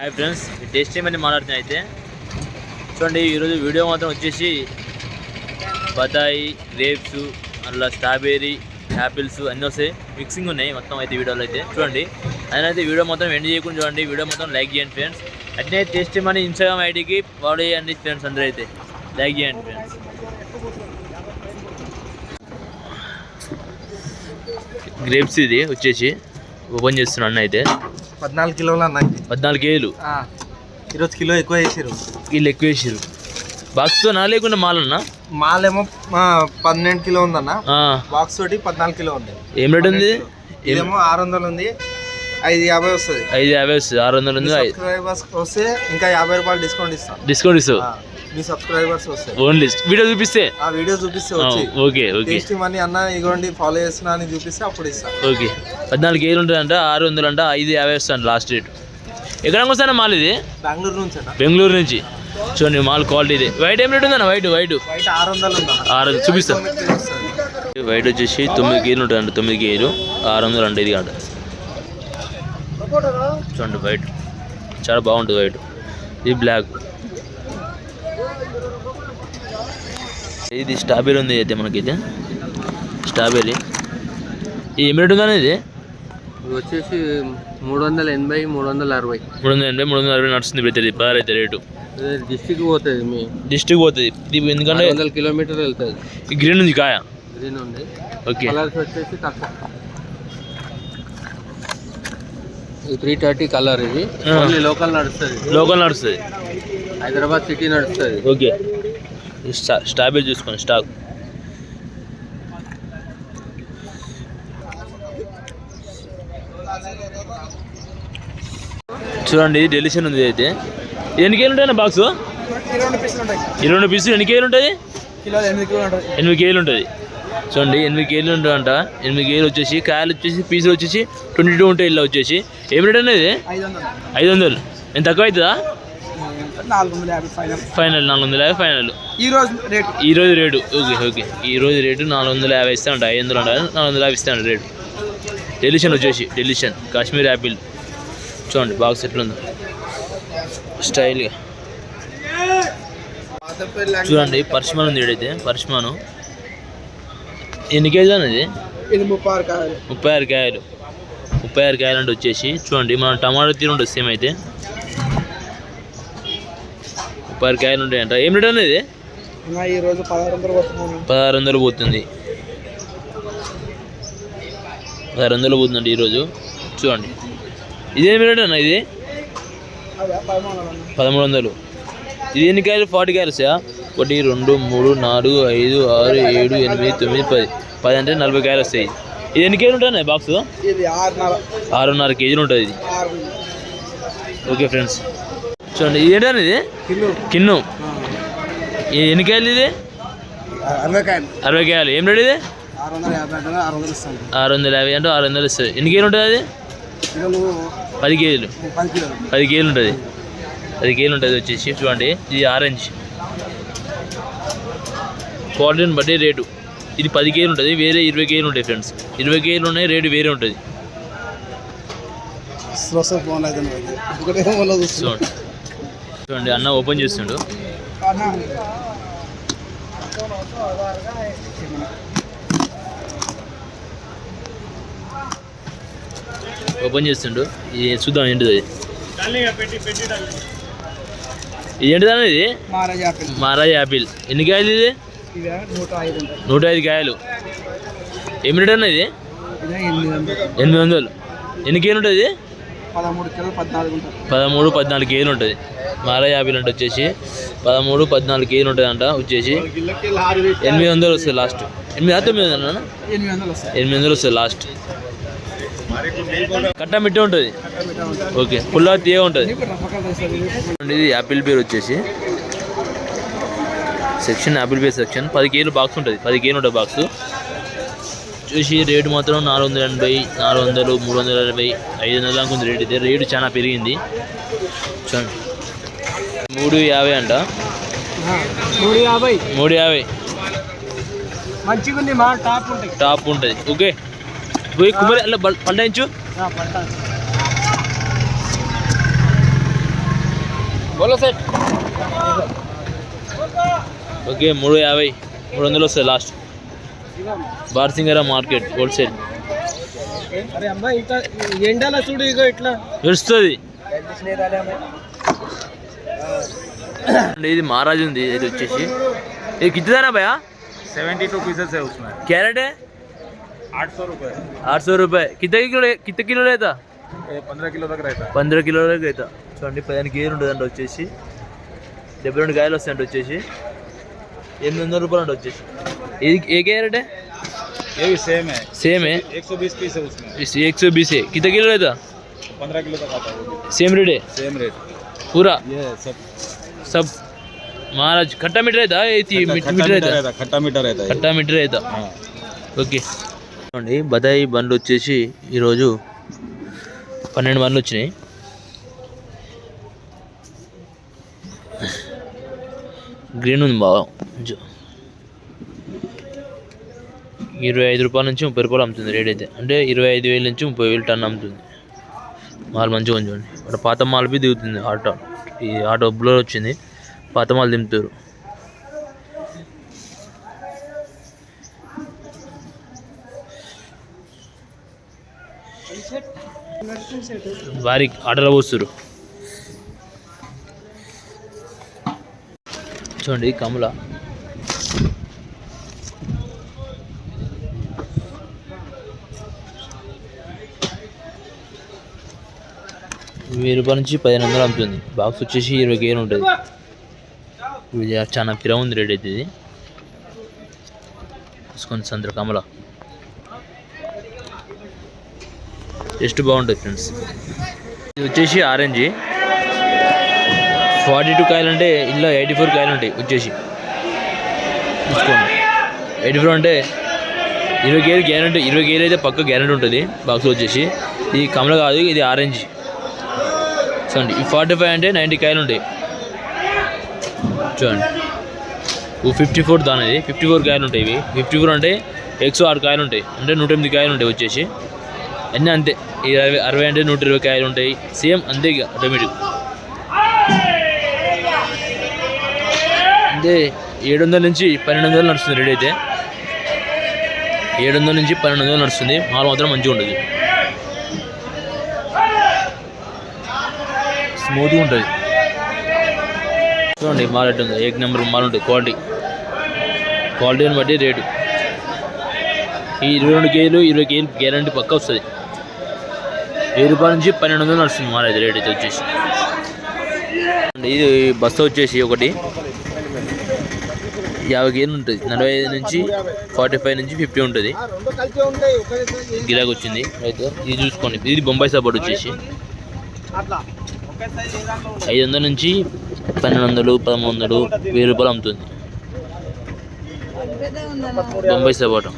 Hi friends taste చేయమని మాట్లాడుతున్నా అయితే. చూడండి ఈరోజు వీడియో మాత్రం వచ్చేసి బతాయి గ్రేప్స్ అలా స్ట్రాబెర్రీ యాపిల్స్ అన్నీ వస్తాయి. మిక్సింగ్ ఉన్నాయి మొత్తం అయితే వీడియోలో అయితే. చూడండి అయితే వీడియో మొత్తం ఎండ్ చేయకుండా చూడండి. వీడియో మొత్తం లైక్ చేయండి ఫ్రెండ్స్ అట్నే టేస్టీ మనీ ఇన్స్టాగ్రామ్ ఐడికి ఫాలో చేయండి ఫ్రెండ్స్ అందరూ అయితే. లైక్ చేయండి ఫ్రెండ్స్ గ్రేప్స్ ఇది వచ్చేసి ఓపెన్ చేస్తున్నాను అన్న అయితే. పద్నాలుగు కిలోలు అన్న. పద్నాలుగు కేజీలు? ఆ, ఈరోజు కిలో ఎక్కువ వేసారు వీళ్ళు ఎక్కువ వేసారు బాక్స్తో నా లేకుండా మాలన్నా? మాలేమో పన్నెండు కిలో ఉందన్న. బాక్స్ తోటి పద్నాలుగు కిలో ఉంది. ఏం రేట్ ఉంది? ఇదేమో ఆరు వందలు ఉంది. ఐదు యాభై వస్తుంది. ఐదు యాభై వస్తుంది. ఆరు వందలు ఉంది. వస్తే ఇంకా యాభై రూపాయలు డిస్కౌంట్ ఇస్తాం. డిస్కౌంట్ ఇస్తావు? ఆ, మీ సబ్స్క్రైబర్స్ వస్తాయి. ఓన్లీ వీడియో చూపిస్తే? ఆ వీడియో చూపిస్తే వచ్చి. Okay okay. టేస్టీ మనీ అన్న ఇగోండి ఫాలో చేస్తున్నా అని చూపిస్తే అప్పుడు ఇస్తాం. ఓకే. పద్నాలుగు కేజీలు ఉంటుందంట ఆరు వందలు అంట ఐదు యాభై వస్తాను లాస్ట్ రేట్ ఎక్కడ వస్తాను మాల్ ఇది? బెంగళూరు నుంచి అన్న. బెంగళూరు నుంచి. చూడండి మాల్ క్వాలిటీ ఇది. వైట్ ఏం రేట్ ఉందన్న? వైట్ వైట్ బయట ఆరు వందలు ఆరు వందలు. చూపిస్తా. తొమ్మిది కిలో వస్తుంది. వైట్ వచ్చేసి తొమ్మిది కేజీలు ఉంటుందంట తొమ్మిది కేజీలు ఆరు వందలు అంట ఇది అంట చూడండి వైట్ చాలా బాగుంటుంది వైట్ ఇది బ్లాక్ ఇది స్ట్రాబెర్రీ ఉంది అయితే మనకైతే. స్ట్రాబెర్రీ ఇది ఏం రేట్ ఉందని ఇది వచ్చేసి మూడు వందల ఎనభై మూడు వందల అరవై. మూడు వందల ఎనభై మూడు వందల అరవై నడుస్తుంది ఇప్పుడు పదహారు అయితే రేటు. డిస్టిక్ పోతుంది మీ. డిస్ట్రిక్ట్ పోతుంది. ఇది ఎందుకంటే వందల కిలోమీటర్ వెళ్తుంది. గ్రీన్ ఉంది కాయ? గ్రీన్ ఉంది. ఓకే. కలర్స్ వచ్చేసి తక్కువ. త్రీ థర్టీ కలర్ ఇది. లోకల్ నడుస్తుంది. లోకల్ నడుస్తుంది. హైదరాబాద్ సిటీ నడుస్తుంది. ఓకే. స్టాబిల్ చూసుకోండి స్టాక్. చూడండి ఇది డెలిషన్ ఉంది అయితే. ఇది ఎన్ని కేజీలు ఉంటాయి బాక్స్? ఇరవై రెండు పీసులు ఎన్ని కేజీలు ఉంటుంది ఎనిమిది కేలు ఉంటుంది చూడండి ఎనిమిది కేలు ఉంటుందంట ఎనిమిది కేలు వచ్చేసి కాయలు వచ్చేసి పీసులు వచ్చేసి ట్వంటీ టూ ఉంటాయి ఇలా వచ్చేసి. ఏం రేట్ అనేది ఐదు వందలు ఐదు వందలు. ఎంత తక్కువ అవుతుందా? నాలుగు వందల యాభై ఫైనల్. ఫైనల్ నాలుగు వందల యాభై ఫైనల్. ఈ రోజు రేటు? ఈ రోజు రేటు ఓకే ఓకే. ఈ రోజు రేటు నాలుగు వందల యాభై ఇస్తా ఉంటా ఐదు వందలు ఉంటాయి నాలుగు వందల యాభై ఇస్తా రేటు. డెలిషన్ వచ్చేసి డెలిషన్ కాశ్మీర్ యాపిల్ చూడండి బాక్స్ ఎట్లుందో స్టైల్గా చూడండి పర్ష్మాన్ ఉంది ఇడైతే పర్ష్మాను ఎన్ని కేజీలు అనేది ఇది ముప్పై ఆరు కాయలు. ముప్పై ఆరు కాయలు. ముప్పై ఆరు కాయలు అంటే వచ్చేసి చూడండి మనం టమాటా తీరు ఉంటుంది సేమ్ అయితే. ముప్పై ఆరు కాయలు ఉంటాయంట. ఏం రేట్ అనేది ఇంకా ఈ రోజు పదహారు వందలు కొట్టుకున్నాను పదహారు వందలు పోతుంది. పదహారు వందలు పోతుందండి ఈరోజు చూడండి. ఇదేమి రేట్ అన్న ఇది? పదమూడు వందలు. ఇది ఎన్ని కాయలు? ఫార్టీ వస్తాయా ఒకటి రెండు మూడు నాలుగు ఐదు ఆరు ఏడు ఎనిమిది తొమ్మిది పది. పది అంటే నలభై కాయలు వస్తాయి. ఇది ఎన్ని కేజీలు ఉంటాయి బాక్స్? ఇది ఆరున్నర. కేజీలు ఉంటుంది ఇది. Okay friends. చూడండి ఇది ఏంటండి ఇది? కిన్ను. ఎన్ని కాయలు ఇది? అరవై కాయలు. ఏం రేట్ ఇది? ఆరు వందల యాభై అంటే ఆరు వందలు ఇస్తుంది. ఎన్ని కేజీలు ఉంటుంది అది? పది కేజీలు. పది కేజీలు. ఉంటుంది. పది కేజీలు ఉంటుంది వచ్చేసి. చూడండి ఇది ఆరెంజ్. క్వాలిటీని బట్టి రేటు. ఇది పది కేజీలు ఉంటుంది వేరే ఇరవై కేజీలు ఉంటాయి ఫ్రెండ్స్ ఇరవై కేజీలు ఉన్నాయి రేటు వేరే ఉంటుంది. చూడండి. చూడండి అన్న ఓపెన్ చేస్తుండు. ఓపెన్ చేస్తుండు. ఇది చూద్దాం ఏంటిది ఇది ఏంటిది అన్న ఇది? మహారాజ్ యాపిల్. ఎన్ని కాయలు ఇది? నూట ఐదు కాయలు. ఏమి రేట్ అన్న ఇది? ఎనిమిది వందలు. ఎన్ని కేజీలు ఉంటుంది పదమూడు పద్నాలుగు ఉంటుంది. మహారాజ్ యాపిల్ అంటే వచ్చేసి పదమూడు పద్నాలుగు కేజీలు ఉంటుంది అంట వచ్చేసి ఎనిమిది వందలు వస్తుంది లాస్ట్. ఎనిమిది తొమ్మిది వందలు? ఎనిమిది వందలు వస్తాయి. వస్తుంది లాస్ట్. కట్ట మిట్టే ఉంటుంది. ఓకే ఫుల్ తీయ ఉంటుంది. ఇది యాపిల్ పేరు వచ్చేసి. సెక్షన్ యాపిల్ పేర్ సెక్షన్. పది కేజీలు బాక్స్ ఉంటుంది. పది కేజీలు ఉంటుంది బాక్స్. చూసి రేటు మాత్రం నాలుగు వందల ఎనభై నాలుగు వందలు మూడు వందల ఎనభై ఐదు వందల దాకా ఉంది రేట్ అయితే. రేటు చాలా పెరిగింది. చూడండి. మూడు యాభై అంట. మూడు యాభై. మూడు యాభై. మంచిగా ఉంది మా టాప్ ఉంటాయి. టాప్ ఉంటుంది. ఓకే. పోయి కుమ్మరి అలా పండించు పంట ఓకే మూడు యాభై. మూడు వందలు వస్తుంది లాస్ట్. బార్సింగరా మార్కెట్ హోల్సేల్ ఇంకా ఎండాల చూడు ఇగో ఇట్లా. నడుస్తుంది ఇది మహారాజ్ ఉంది ఇది వచ్చేసి ఇది కిత్తదానా భయ सेवेंटी टू पीसेस है उसमें క్యారెట్ है आठ सौ रुपये आठ सौ रुपये कितने किलो कितने किलो रहता पंद्रह किलो तक रहता है పంద్ర కిలో వరకు అవుతా చూడండి పదిహేను కేజీలు ఉంటుంది అంటే వచ్చేసి డెబ్బై రెండు కాయలు వస్తాయంట వచ్చేసి ఎనిమిది వందల రూపాయలు అంటే వచ్చేసి ఇది ఏ క్యారెట్ है ये भी सेम है सेम है एक सौ बीस पीस है उसमें इस एक सौ बीस है कितने किलो रहता पंद्रह किलो तक आता है वो भी सेम रेट है सेम रेट पूरा ये सब सब महाराज खट्टा मीठा रहता है ये खट्टा मीठा मीठा रहता रहता है खट्टा मीठा रहता है खट्टा मीठा रहता हाँ ఓకే చూడండి బదాయి బండ్లు వచ్చేసి ఈరోజు పన్నెండు బండ్లు వచ్చినాయి గ్రీన్ ఉంది బాగా కొంచెం. ఇరవై ఐదు రూపాయల నుంచి ముప్పై రూపాయలు అమ్ముతుంది రేట్ అయితే అంటే ఇరవై ఐదు వేల నుంచి ముప్పై వేలు టన్ అమ్ముతుంది మాల్ మంచిగా ఉంది చూడండి. అక్కడ పాత మాల్ బి దిగుతుంది ఆటో. ఈ ఆటో బ్లర్ వచ్చింది. పాత మాల్ దింపుతారు. వారి ఆటలో పోస్తారు చూడండి కమల. వెయ్యి రూపాయల నుంచి పదిహేను వందలు అమ్ముతుంది. బాక్స్ వచ్చేసి ఇరవై కేజీలు ఉంటుంది. ఇది చాలా పిర ఉంది రేట్ అయితే ఇది. చూసుకోండి సంద్ర కమల. టేస్ట్ బాగుంటుంది ఫ్రెండ్స్. ఇది వచ్చేసి ఆరెంజ్. ఫార్టీ టూ కాయలు అంటే ఇందులో ఎయిటీ ఫోర్ కాయలు ఉంటాయి వచ్చేసి. తీసుకోండి. ఎయిటీ ఫోర్ అంటే ఇరవై కేజీ గ్యారెంటీ ఇరవై కేజీ అయితే పక్క గ్యారెంటీ ఉంటుంది బాక్స్ వచ్చేసి. ఇది కమల కాదు ఇది ఆరెంజ్. చూడండి ఈ ఫార్టీ ఫైవ్ అంటే నైంటీ కాయలు ఉంటాయి. చూడండి. ఓ ఫిఫ్టీ ఫోర్ దానిది ఫిఫ్టీ ఫోర్ కాయలు ఉంటాయి ఇవి. ఫిఫ్టీ ఫోర్ అంటే ఎక్స్ ఆరు కాయలు ఉంటాయి. అంటే నూట ఎనిమిది కాయలు ఉంటాయి వచ్చేసి. అన్నీ అంతే. ఇరవై అరవై అంటే నూట ఇరవై కాయలు ఉంటాయి. సేమ్ అంతే ఇక ఆటోమేటిక్ అంటే ఏడు వందల నుంచి పన్నెండు వందలు నడుస్తుంది రెడీ అయితే. ఏడు వందల నుంచి పన్నెండు వందలు నడుస్తుంది. మాలు మాత్రం మంచిగా ఉంటుంది స్మూత్గా ఉంటుంది. చూడండి మాల్ ఎట్టు ఉంది. ఏక్ నెంబర్ మాల్ ఉంటుంది క్వాలిటీ. క్వాలిటీని బట్టి రేటు. ఈ ఇరవై రెండు కేజీలు ఇరవై కేజీలు గ్యారంటీ పక్క వస్తుంది. వెయ్యి రూపాయల నుంచి పన్నెండు వందలు నడుస్తుంది మాల్ అయితే రేట్ అయితే వచ్చేసి. ఇది బస్తా వచ్చేసి ఒకటి. యాభై కేజీలు ఉంటుంది. నలభై ఐదు నుంచి ఫార్టీ ఫైవ్ నుంచి ఫిఫ్టీ ఉంటుంది. గిరాకు వచ్చింది. అయితే ఇది చూసుకోండి. ఇది బొంబాయి సపోర్ట్ వచ్చేసి. ఐదు వందల నుంచి పన్నెండు వందలు పదమూడు వందలు వెయ్యి రూపాయలు అమ్ముతుంది. బొంబాయి సపోటం.